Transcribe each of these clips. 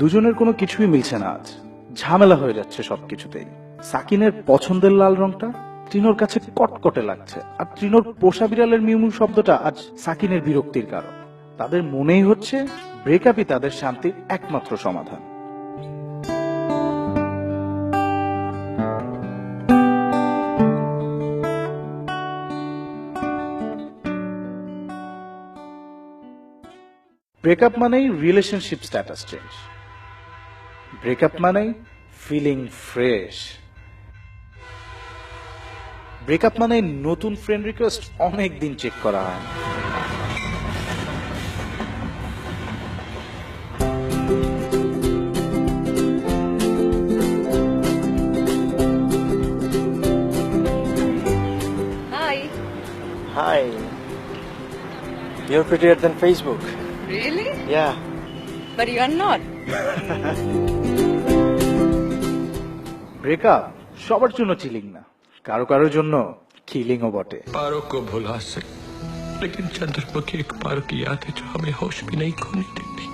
দুজনের কোনো কিছুই মিলছে না আজ। ঝামেলা হয়ে যাচ্ছে সবকিছুতেই। সাকিনের পছন্দের লাল রংটা ট্রিনোর কাছে কটকটে লাগছে, আর ট্রিনোর পোষা বিড়ালের মিউমিউ শব্দটা আজ সাকিনের বিরক্তির কারণ। তাদের মনেই হচ্ছে ব্রেকআপই তাদের শান্তির একমাত্র সমাধান। ব্রেকআপ মানেই রিলেশনশিপ স্ট্যাটাস চেঞ্জ ব্রেকআপ মানেই ফিলিং ফ্রেশ ব্রেকআপ মানে নতুন ফ্রেন্ড রিকোয়েস্ট অনেক দিন চেক করা হয় না। Hi. Hi. You're prettier than Facebook. Really? Yeah. But you are not. Breakup সবার জন্য চিলিং না কারো কারোর জন্য কিলিংও বটে पारों को भुला सकते लेकिन चंद्रमुखी एक पार की याद है जो हमें होश भी नहीं खोने देती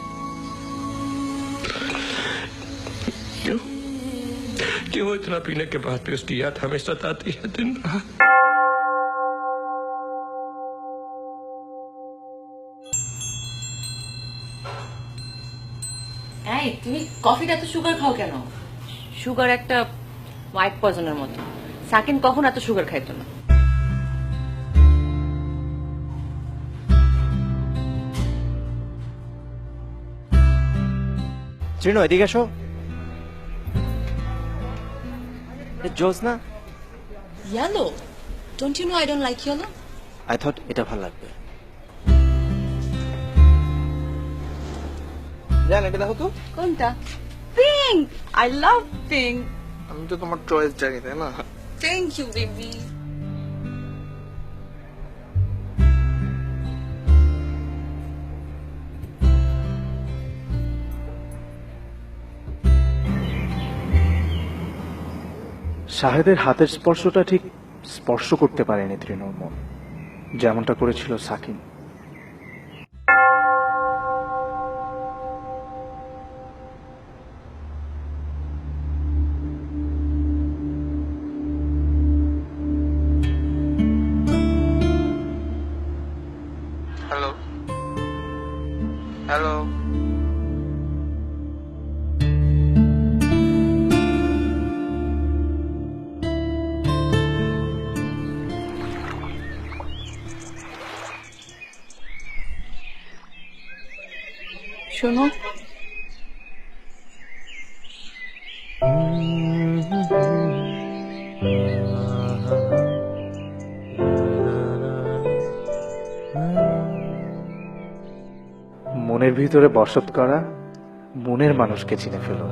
क्यों क्यों इतना पीने के बाद भी उसकी याद हमें सताती है दिन रात এই তুমি কফিটা এত সুগার খাও কেন সুগার একটা হোয়াইট পয়জনের মতো। সাকিন কখন এত সুগার খাইতো না? চিনো এদিকে এসো। Josna Yellow. Don't you know I don't like yellow? I thought এটা ভালো লাগবে। জান এটা দেখো তো। কোনটা? পিঙ্ক আই লাভ পিঙ্ক আমি তো তোমার চয়েস জানি তাই না? Thank you, baby. শাহেদের হাতের স্পর্শটা ঠিক স্পর্শ করতে পারেনি তৃণমূল। যেমনটা করেছিল সাকিন। 笑。什？মনের ভিতরে বসত করা মনের মানুষকে চিনে ফেলো।